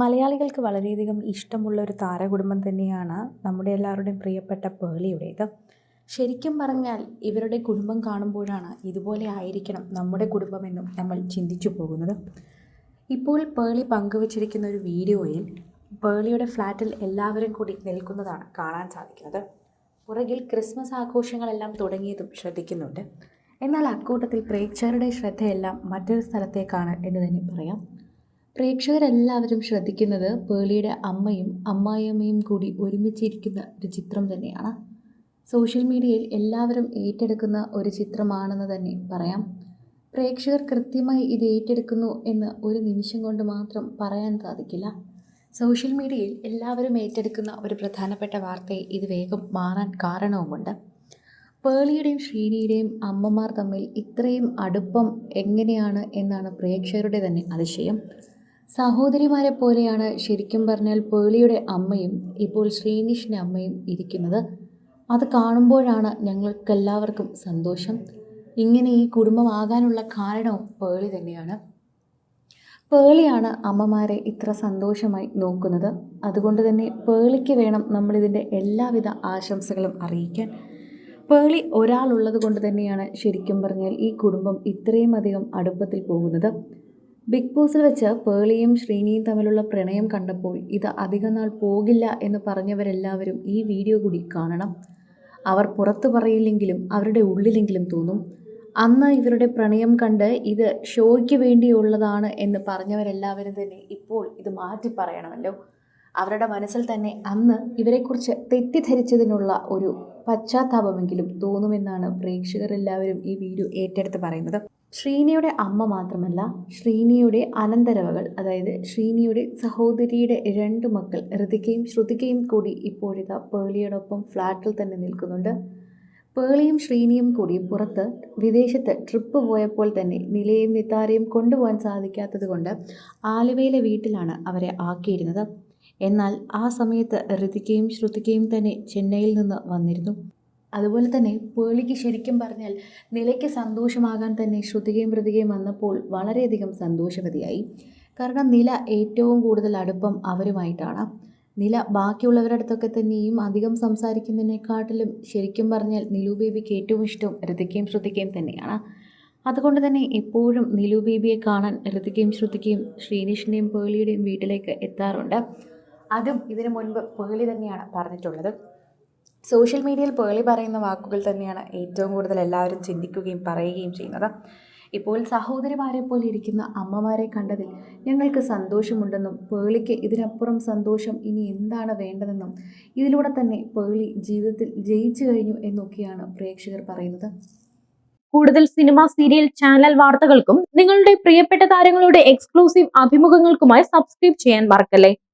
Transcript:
മലയാളികൾക്ക് വളരെയധികം ഇഷ്ടമുള്ള ഒരു താരകുടുംബം തന്നെയാണ് നമ്മുടെ എല്ലാവരുടെയും പ്രിയപ്പെട്ട പേളിയുടേത്. ശരിക്കും പറഞ്ഞാൽ ഇവരുടെ കുടുംബം കാണുമ്പോഴാണ് ഇതുപോലെ ആയിരിക്കണം നമ്മുടെ കുടുംബമെന്നും നമ്മൾ ചിന്തിച്ചു പോകുന്നത്. ഇപ്പോൾ പേളി പങ്കുവച്ചിരിക്കുന്ന ഒരു വീഡിയോയിൽ പേളിയുടെ ഫ്ലാറ്റിൽ എല്ലാവരും കൂടി നിൽക്കുന്നതാണ് കാണാൻ സാധിക്കുന്നത്. പുറകിൽ ക്രിസ്മസ് ആഘോഷങ്ങളെല്ലാം തുടങ്ങിയതും ശ്രദ്ധിക്കുന്നുണ്ട്. എന്നാൽ അക്കൂട്ടത്തിൽ പ്രേക്ഷകരുടെ ശ്രദ്ധയെല്ലാം മറ്റൊരു സ്ഥലത്തേക്കാണ് എന്ന് തന്നെ പറയാം. പ്രേക്ഷകരെല്ലാവരും ശ്രദ്ധിക്കുന്നത് പേളിയുടെ അമ്മയും അമ്മായിയമ്മയും കൂടി ഒരുമിച്ചിരിക്കുന്ന ഒരു ചിത്രം തന്നെയാണ്. സോഷ്യൽ മീഡിയയിൽ എല്ലാവരും ഏറ്റെടുക്കുന്ന ഒരു ചിത്രമാണെന്ന് തന്നെ പറയാം. പ്രേക്ഷകർ കൃത്യമായി ഇത് ഏറ്റെടുക്കുന്നു എന്ന് ഒരു നിമിഷം കൊണ്ട് മാത്രം പറയാൻ സാധിക്കില്ല. സോഷ്യൽ മീഡിയയിൽ എല്ലാവരും ഏറ്റെടുക്കുന്ന ഒരു പ്രധാനപ്പെട്ട വാർത്തയെ ഇത് വേഗം മാറാൻ കാരണവുമുണ്ട്. പേളിയുടെയും ശ്രീനിയുടെയും അമ്മമാർ തമ്മിൽ ഇത്രയും അടുപ്പം എങ്ങനെയാണ് എന്നാണ് പ്രേക്ഷകരുടെ തന്നെ അതിശയം. സഹോദരിമാരെ പോലെയാണ് ശരിക്കും പറഞ്ഞാൽ പേളിയുടെ അമ്മയും ഇപ്പോൾ ശ്രീനിഷിന്റെ അമ്മയും ഇരിക്കുന്നത്. അത് കാണുമ്പോഴാണ് ഞങ്ങൾക്കെല്ലാവർക്കും സന്തോഷം. ഇങ്ങനെ ഈ കുടുംബമാകാനുള്ള കാരണവും പേളി തന്നെയാണ്. പേളിയാണ് അമ്മമാരെ ഇത്ര സന്തോഷമായി നോക്കുന്നത്. അതുകൊണ്ട് തന്നെ പേളിക്ക് വേണം നമ്മളിതിന്റെ എല്ലാവിധ ആശംസകളും അറിയിക്കാൻ. പേളി ഒരാളുള്ളത് കൊണ്ട് തന്നെയാണ് ശരിക്കും പറഞ്ഞാൽ ഈ കുടുംബം ഇത്രയും അധികം അടുപ്പത്തിൽ പോകുന്നത്. ബിഗ് ബോസിൽ വെച്ച് പേളിയും ശ്രീനിയും തമ്മിലുള്ള പ്രണയം കണ്ടപ്പോൾ ഇത് അധികം നാൾ പോകില്ല എന്ന് പറഞ്ഞവരെല്ലാവരും ഈ വീഡിയോ കൂടി കാണണം. അവർ പുറത്തു പറയില്ലെങ്കിലും അവരുടെ ഉള്ളിലെങ്കിലും തോന്നും. അന്ന് ഇവരുടെ പ്രണയം കണ്ട് ഇത് ഷോയ്ക്ക് വേണ്ടിയുള്ളതാണ് എന്ന് പറഞ്ഞവരെല്ലാവരും തന്നെ ഇപ്പോൾ ഇത് മാറ്റി പറയണമല്ലോ. അവരുടെ മനസ്സിൽ തന്നെ അന്ന് ഇവരെക്കുറിച്ച് തെറ്റിദ്ധരിച്ചതിനുള്ള ഒരു പശ്ചാത്താപമെങ്കിലും തോന്നുമെന്നാണ് പ്രേക്ഷകരെല്ലാവരും ഈ വീഡിയോ ഏറ്റെടുത്ത് പറയുന്നത്. ശ്രീനിയുടെ അമ്മ മാത്രമല്ല ശ്രീനിയുടെ അനന്തരവകൾ അതായത് ശ്രീനിയുടെ സഹോദരിയുടെ രണ്ട് മക്കൾ ഋതികയും ശ്രുതികയും കൂടി ഇപ്പോഴിതാ പേളിയോടൊപ്പം ഫ്ലാറ്റിൽ തന്നെ നിൽക്കുന്നുണ്ട്. പേളിയും ശ്രീനിയും കൂടി പുറത്ത് വിദേശത്ത് ട്രിപ്പ് പോയപ്പോൾ തന്നെ നിലയും നിത്താരയും കൊണ്ടുപോകാൻ സാധിക്കാത്തത് കൊണ്ട് ആലുവയിലെ വീട്ടിലാണ് അവരെ ആക്കിയിരുന്നത്. എന്നാൽ ആ സമയത്ത് ഋതികയും ശ്രുതികയും തന്നെ ചെന്നൈയിൽ നിന്ന് വന്നിരുന്നു. അതുപോലെ തന്നെ പേളിക്ക് ശരിക്കും പറഞ്ഞാൽ നിലയ്ക്ക് സന്തോഷമാകാൻ തന്നെ ശ്രുതികയും ഋതികയും വന്നപ്പോൾ വളരെയധികം സന്തോഷവതിയായി. കാരണം നില ഏറ്റവും കൂടുതൽ അടുപ്പം അവരുമായിട്ടാണ്. നില ബാക്കിയുള്ളവരുടെ അടുത്തൊക്കെ തന്നെയും അധികം സംസാരിക്കുന്നതിനെക്കാട്ടിലും ശരിക്കും പറഞ്ഞാൽ നിലു ബേബിക്ക് ഏറ്റവും ഇഷ്ടം ഋതികയും ശ്രുതികയും തന്നെയാണ്. അതുകൊണ്ട് തന്നെ എപ്പോഴും നിലു ബേബിയെ കാണാൻ ഋതികയും ശ്രുതികയും ശ്രീനിഷിന്റെയും പേളിയുടെയും വീട്ടിലേക്ക് എത്താറുണ്ട്. അതും ഇതിനു മുൻപ് പേളി തന്നെയാണ് പറഞ്ഞിട്ടുള്ളത്. സോഷ്യൽ മീഡിയയിൽ പേളി പറയുന്ന വാക്കുകൾ തന്നെയാണ് ഏറ്റവും കൂടുതൽ എല്ലാവരും ചിന്തിക്കുകയും പറയുകയും ചെയ്യുന്നത്. ഇപ്പോൾ സഹോദരിമാരെ പോലെ ഇരിക്കുന്ന അമ്മമാരെ കണ്ടതിൽ ഞങ്ങൾക്ക് സന്തോഷമുണ്ടെന്നും പേളിക്ക് ഇതിനപ്പുറം സന്തോഷം ഇനി എന്താണ് വേണ്ടതെന്നും ഇതിലൂടെ തന്നെ പേളി ജീവിതത്തിൽ ജയിച്ചു കഴിഞ്ഞു എന്നൊക്കെയാണ് പ്രേക്ഷകർ പറയുന്നത്. കൂടുതൽ സിനിമ സീരിയൽ ചാനൽ വാർത്തകൾക്കും നിങ്ങളുടെ പ്രിയപ്പെട്ട താരങ്ങളുടെ എക്സ്ക്ലൂസീവ് അഭിമുഖങ്ങൾക്കുമായി സബ്സ്ക്രൈബ് ചെയ്യാൻ മറക്കല്ലേ?